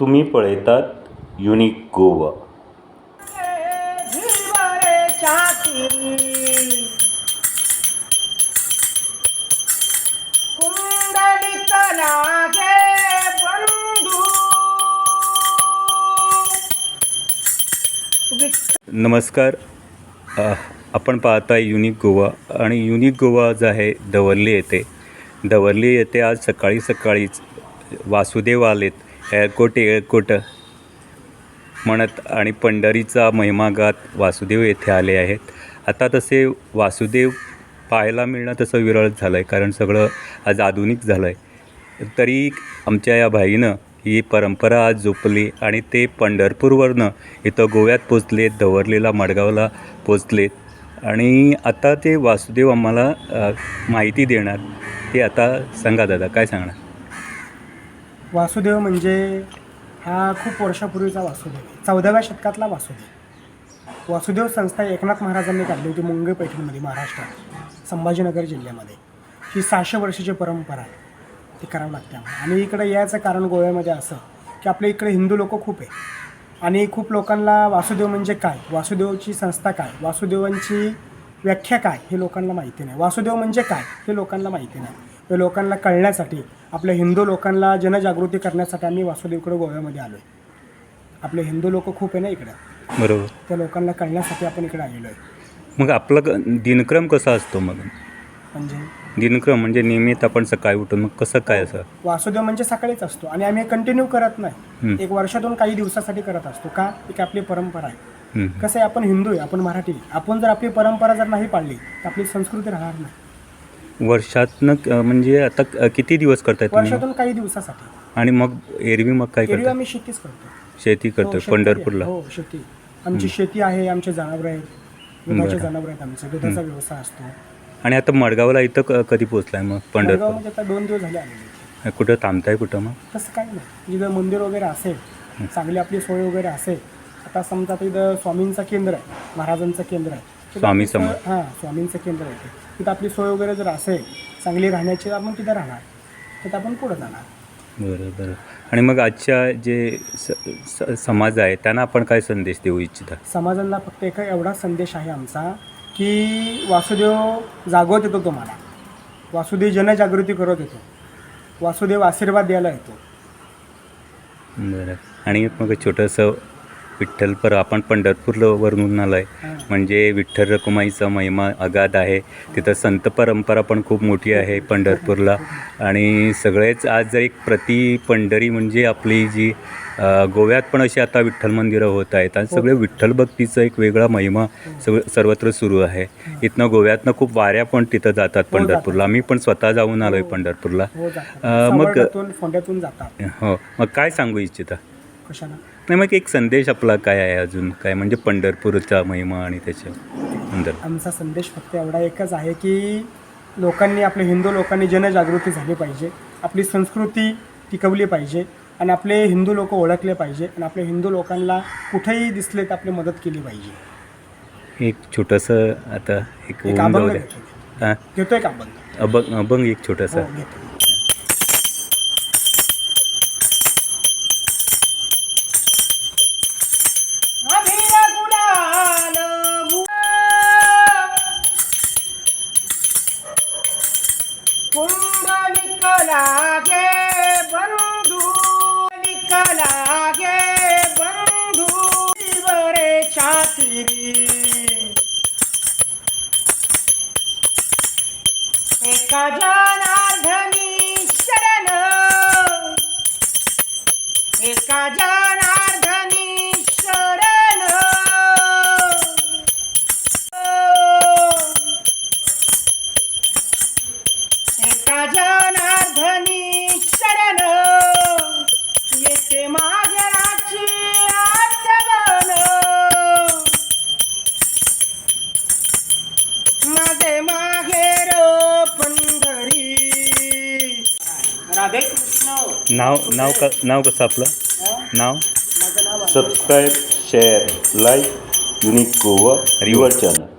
तुम्ही पळयतात युनिक गोवा. नमस्कार. आपण पाहताय युनिक गोवा आणि युनिक गोवा जो आहे दवर्ली येते दवर्ली येते आज सकाळी सकाळीच वासुदेव आलेत. कोटे कोट म्हणत आणि पंढरीचा महिमा गात वासुदेव येथे आले आहेत. आता तसे वासुदेव पाहायला मिळणं तसं विरळ झालं आहे कारण सगळं आज आधुनिक झालं आहे तरी आमच्या या भाईनं ही परंपरा आज जोपली आणि ते पंढरपूरवरनं इथं गोव्यात पोचलेत दवरलेला मडगावला पोचलेत आणि आता ते वासुदेव आम्हाला माहिती देणार. ते आता सांगा दादा काय सांगणार? वासुदेव म्हणजे हा खूप वर्षापूर्वीचा वासुदेव. आहे. चौदाव्या शतकातला वासुदेव. वासुदेव संस्था एकनाथ महाराजांनी काढली होती मुंबई पैठणमध्ये महाराष्ट्रात संभाजीनगर जिल्ह्यामध्ये. ही सहाशे वर्षाची परंपरा आहे. ती करावं लागते आणि इकडे यायचं कारण गोव्यामध्ये असं की आपल्या इकडे हिंदू लोक खूप आहे आणि खूप लोकांना वासुदेव म्हणजे काय? वासुदेवची संस्था काय? वासुदेवांची व्याख्या काय? हे लोकांना माहिती नाही. वासुदेव म्हणजे काय? हे लोकांना माहिती नाही. लोकांना कळण्यासाठी आपल्या हिंदू लोकांना जनजागृती करण्यासाठी आम्ही वासुदेवकडे गोव्यामध्ये आलो आहे आपले हिंदू लोक खूप आहे ना इकडं? बरोबर. त्या लोकांना कळण्यासाठी आपण इकडे आलेलो आहे मग आपला दिनक्रम कसा असतो मग? म्हणजे? दिनक्रम म्हणजे नियमित आपण सकाळी उठून मग कसं काय असं? वासुदेव म्हणजे सकाळीच असतो आणि आम्ही कंटिन्यू करत नाही. एक वर्षातून काही दिवसासाठी करत असतो. का? एक आपली परंपरा आहे. कसं आहे? आपण हिंदू आहे आपण मराठी. आपण जर आपली परंपरा जर नाही पाळली तर आपली संस्कृती राहणार नाही. वर्षातनं क- म्हणजे आता क- किती दिवस करताय तुम्ही? वर्षातून काही दिवसासाठी. आणि मग एरवी मग काय एरवी करता आम्ही शेतीच करतो. शेती हो, करतोय शेती पंढरपूरला? आहे. हो शेती. आमची शेती आहे आमचे जनावर आहेत दुधाचे बरं. जनावर आहेत आमचे दुधाचा व्यवसाय असतो. आणि आता मडगावला इथं क- कधी पोचलाय मग पंढरपूर? आता दोन दिवस झाले आलेले कुठं थांबताय कुठं मग? तसं काही नाही. जिथं मंदिर वगैरे असेल चांगली आपली सोय वगैरे असेल आता समजा तिथं स्वामींचं केंद्र आहे महाराजांचं केंद्र आहे. स्वामी समर्थ. हां स्वामींचं केंद्र आहे ते. तिथं आपली सोय वगैरे जर असेल चांगली राहण्याची आपण तिथं राहणार. तिथं आपण पुढं जाणार. बरं बरं आणि मग आजच्या जे स- स- समाज आहे त्यांना आपण काय संदेश देऊ इच्छिता? समाजाला फक्त एक एवढा संदेश आहे आमचा की वासुदेव जागवत येतो तुम्हाला. वासुदेव जनजागृती करत येतो. वासुदेव आशीर्वाद द्यायला येतो. बरं. आणि मग छोटंसं विठ्ठलपर आपण पंढरपूरला वरून आलो आहे हां. म्हणजे विठ्ठल रखुमाईचा महिमा अगाध आहे. तिथं संत परंपरा पण खूप मोठी आहे पंढरपूरला. आणि सगळेच आज जर एक प्रति पंढरी म्हणजे आपली जी गोव्यात पण अशी आता विठ्ठल मंदिरं होत आहेत. आणि सगळे विठ्ठल भक्तीचा एक वेगळा महिमा सगळं सर्वत्र सुरू आहे. इथनं गोव्यातनं खूप वाऱ्या पण तिथं जातात पंढरपूरला. मी पण स्वतः जाऊन आलो आहे पंढरपूरला. हो अं, मग- हो. मग काय सांगू इच्छिता? कशाला? नाही मग एक संदेश आपला काय आहे अजून? काय म्हणजे पंढरपूरचा महिमा आणि त्याच्या अंदर? आमचा संदेश फक्त एवढा एकच आहे की लोकांनी आपल्या हिंदू लोकांनी जनजागृती झाली पाहिजे. आपली संस्कृती टिकवली पाहिजे आणि आपले हिंदू लोक ओळखले पाहिजे आणि आपल्या हिंदू लोकांना कुठेही दिसले तर आपली मदत केली पाहिजे. एक छोटंसं आता एक एक अभंग घेतो. हां? घेतोय का आपण अभंग अभंग एक छोटंसं. निकलागे बंधु निकलागे बंधु बरे छातरी। एका जनार्दनी शरण। एका नाव नाव का नाव कसं आपलं? नाव? Subscribe share like unique Goa river channel